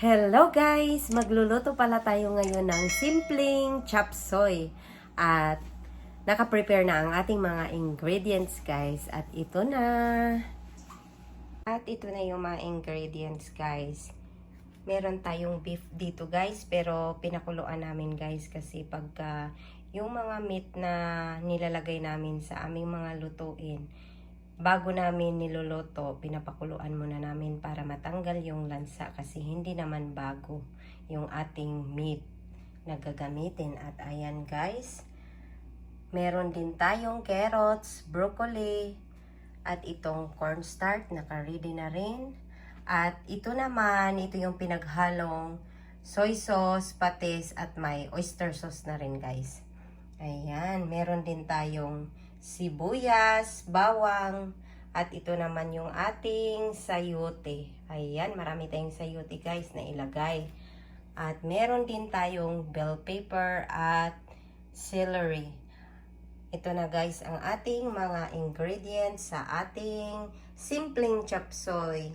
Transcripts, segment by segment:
Hello guys! Magluluto pala tayo ngayon ng simpleng chop soy. At naka-prepare na ang ating mga ingredients guys. At ito na. At ito na yung mga ingredients guys. Meron tayong beef dito guys. Pero pinakuluan namin guys kasi pagka yung mga meat na nilalagay namin sa aming mga lutuin bago namin niluluto, pinapakuluan muna namin para matanggal yung lansa kasi hindi naman bago yung ating meat na gagamitin. At ayan guys, meron din tayong carrots, broccoli, at itong cornstarch, naka-ready na rin. At ito naman, ito yung pinaghalong soy sauce, patis, at may oyster sauce na rin guys. Ayan, meron din tayong sibuyas, bawang, at ito naman yung ating sayote. Ayan, marami tayong sayote guys na ilagay. At meron din tayong bell pepper at celery. Ito na guys ang ating mga ingredients sa ating simpleng chop soy.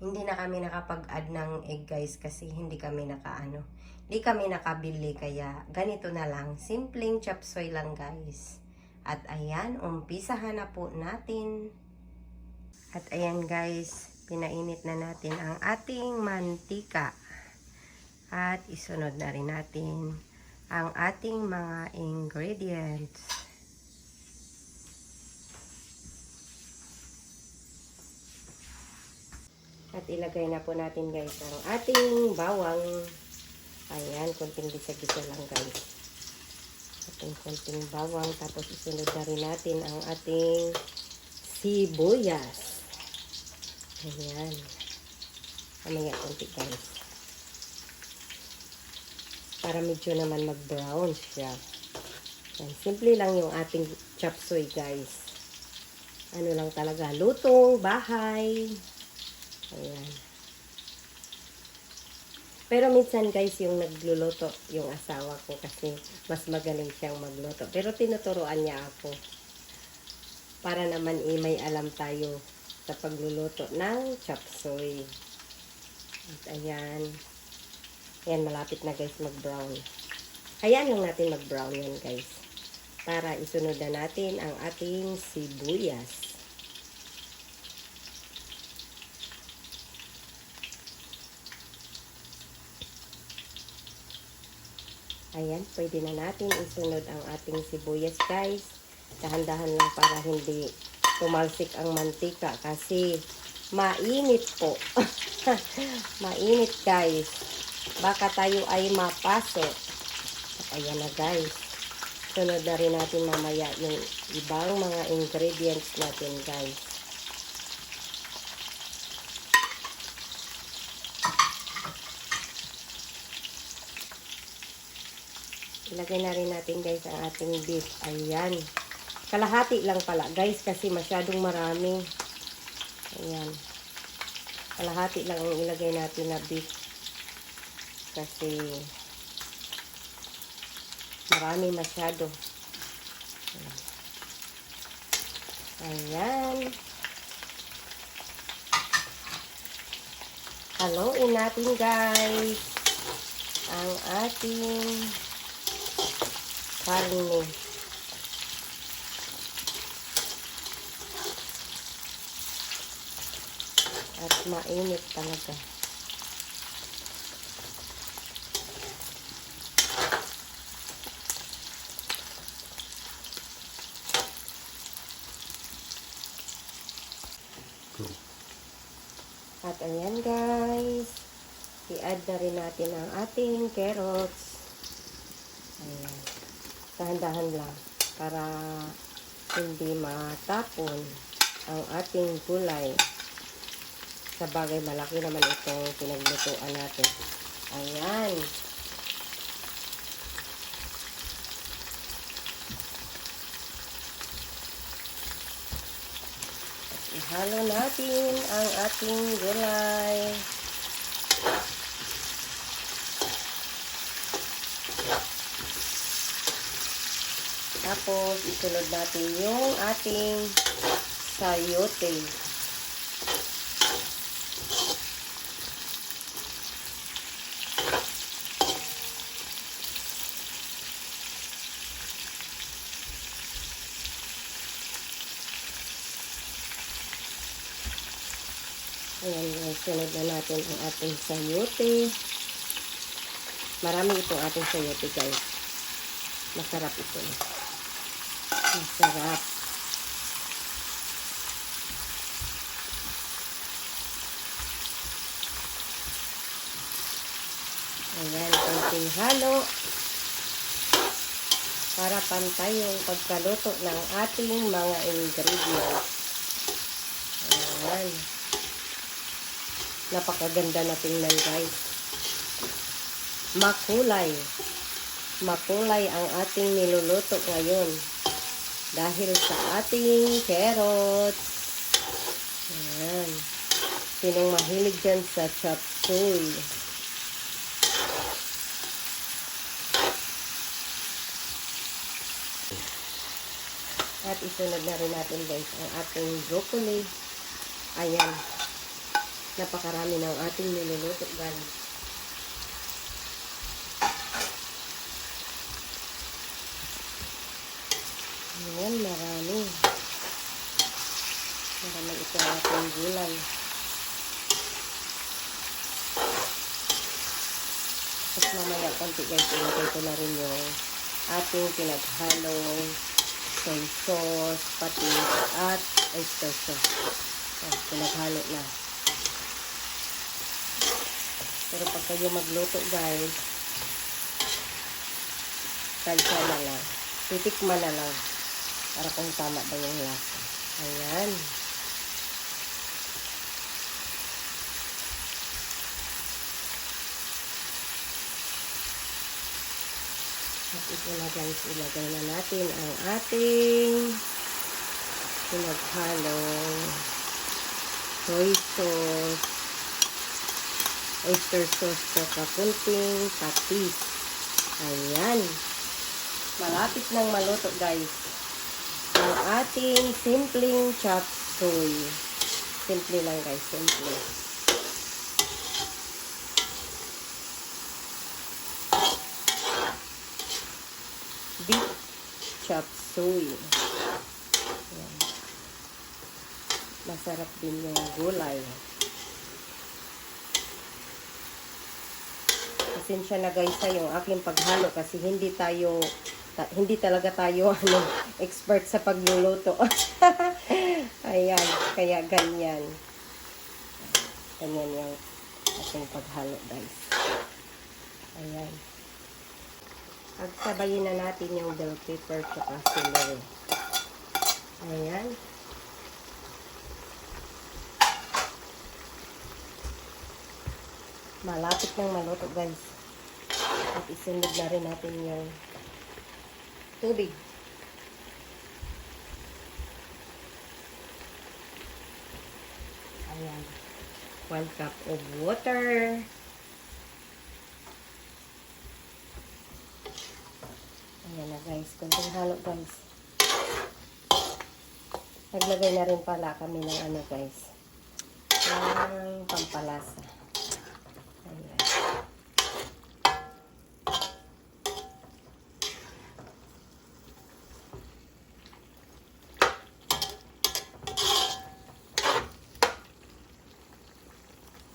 Hindi na kami nakapag-add ng egg guys kasi hindi kami nakaano. Hindi kami nakabili kaya ganito na lang. Simpleng chop soy lang guys. At ayan, umpisahan na po natin. At ayan guys, pinainit na natin ang ating mantika. At isunod na rin natin ang ating mga ingredients. At ilagay na po natin guys ang ating bawang. Ayan, konting gisa-gisa lang guys ating konting bawang. Tapos isunod na rin natin ang ating sibuyas. Ayan. Mamaya konti guys. Para medyo naman mag-brown siya. Ayan. Simple lang yung ating chop suey guys. Ano lang talaga. Lutong, bahay. Ayan. Pero minsan guys, yung nagluluto, yung asawa ko kasi mas magaling siyang magluto. Pero tinuturoan niya ako. Para naman eh, may alam tayo sa pagluluto ng chop suey. At ayan. Ayan, malapit na guys mag-brown. Hayaan lang natin mag-brown yan guys. Para isunod na natin ang ating sibuyas. Ayan, pwede na natin isunod ang ating sibuyas guys. Dahan-dahan lang para hindi tumalsik ang mantika kasi mainit po. mainit guys. Baka tayo ay mapasok. Ayan na guys. Sunod na rin natin mamaya yung ibang mga ingredients natin guys. Ilagay na rin natin guys ang ating beef. Ayan. Kalahati lang pala guys kasi masyadong marami. Ayan. Kalahati lang ang ilagay natin na beef. Kasi marami masyado. Ayan. Haluin natin guys ang ating karne. At mainit talaga. At ayan guys, i-add na rin natin ang ating carrots. Ayan dahan-dahan lang para hindi matapon ang ating gulay. Sa bagay, malaki naman itong pinaglutuan natin. Ayan. Ihalo natin ang ating gulay. Tapos, isunod natin yung ating sayote. Ayan, sunod na natin ang ating sayote. Marami itong ating sayote, guys. Masarap ito. Eh. Masarap. Ayan, konting halo. Para pantay yung pagkaluto ng ating mga ingredients. Ayan. Napakaganda na tingnan guys. Makulay. Makulay ang ating niluluto ngayon. Dahil sa ating carrots. Ayan. Sinong mahilig dyan sa chop suey? At isunod na rin natin guys ang ating broccoli. Ayan. Napakarami ng ating niluluto guys. Ayan, marami. Marami ito ang ating gulay. Tapos mamaya konti guys, ilagay ko na rin yung ating pinaghalong soy sauce, patis, at oyster sauce. Oh, pinaghalo na. Pero pag kayo magluto guys, tansya na lang. Titikman na lang. Para kung tama ba yung lasa. Ayan. At ito na guys, ilagay na natin ang ating pinaghalong soy sauce, oyster sauce to kakunting patis. Ayan. Malapit nang maluto guys. Ang ating simpleng chop suey. Simple lang guys, simple. Beef chop suey. Ayan. Masarap din yung gulay. Pasensya na guys sa yung aking paghalo kasi hindi tayo hindi talaga tayo ano expert sa pagluluto. Ayan, kaya ganyan. Ganyan yung ating paghalo guys. Ayan. Pagsabayin na natin yung bell pepper at celery. Ayan. Malapit nang maluto guys. At isunod na rin natin yung tubig. Ayan. One cup of water. Ayan na guys. Kunting halo guys. Naglagay na rin pala kami ng ano guys. Ng pampalasa. Ayan.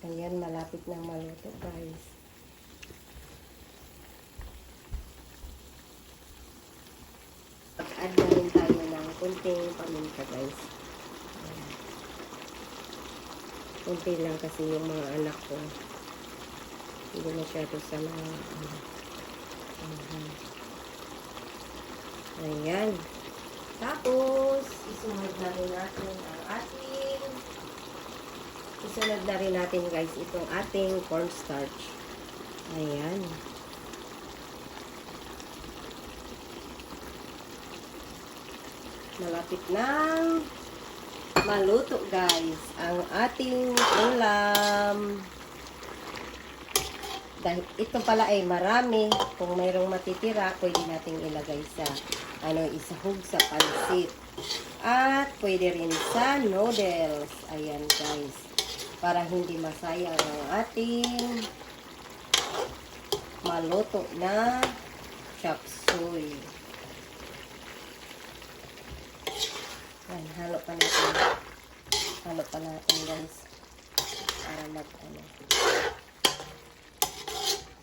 Ayan, malapit nang maluto guys. Pag-add na rin tayo ng kunting paminta guys. Kunti lang kasi yung mga anak ko. Hindi masyado sa mga ano. Ayan. Tapos, isunod na rin natin isunod na rin natin guys itong ating cornstarch. Ayan. Malapit nang maluto guys ang ating ulam. Dahil ito pala ay marami. Kung mayroong matitira, pwede nating ilagay sa ano, isahog sa pansit. At pwede rin sa noodles. Ayan guys. Para hindi masayang ang ating maluto na chop suey. Ayan, halo pa natin. Halo pa natin guys. para mag ano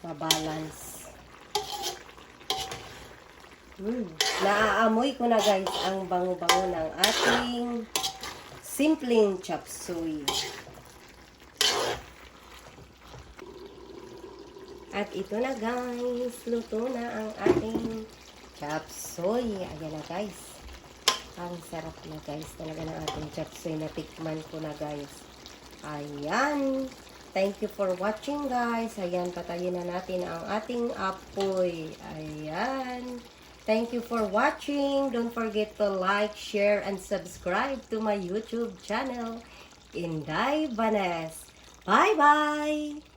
mabalance. Hmm. Naaamoy ko na guys ang bango-bango ng ating simpleng chop suey. At ito na guys, luto na ang ating chop. Ayan na guys. Ang sarap na guys talaga ng ating chop suey na tikman ko na guys. Ayan. Thank you for watching guys. Ayan, patayin na natin ang ating apoy. Ayan. Thank you for watching. Don't forget to like, share, and subscribe to my YouTube channel, Inday Vanes. Bye-bye!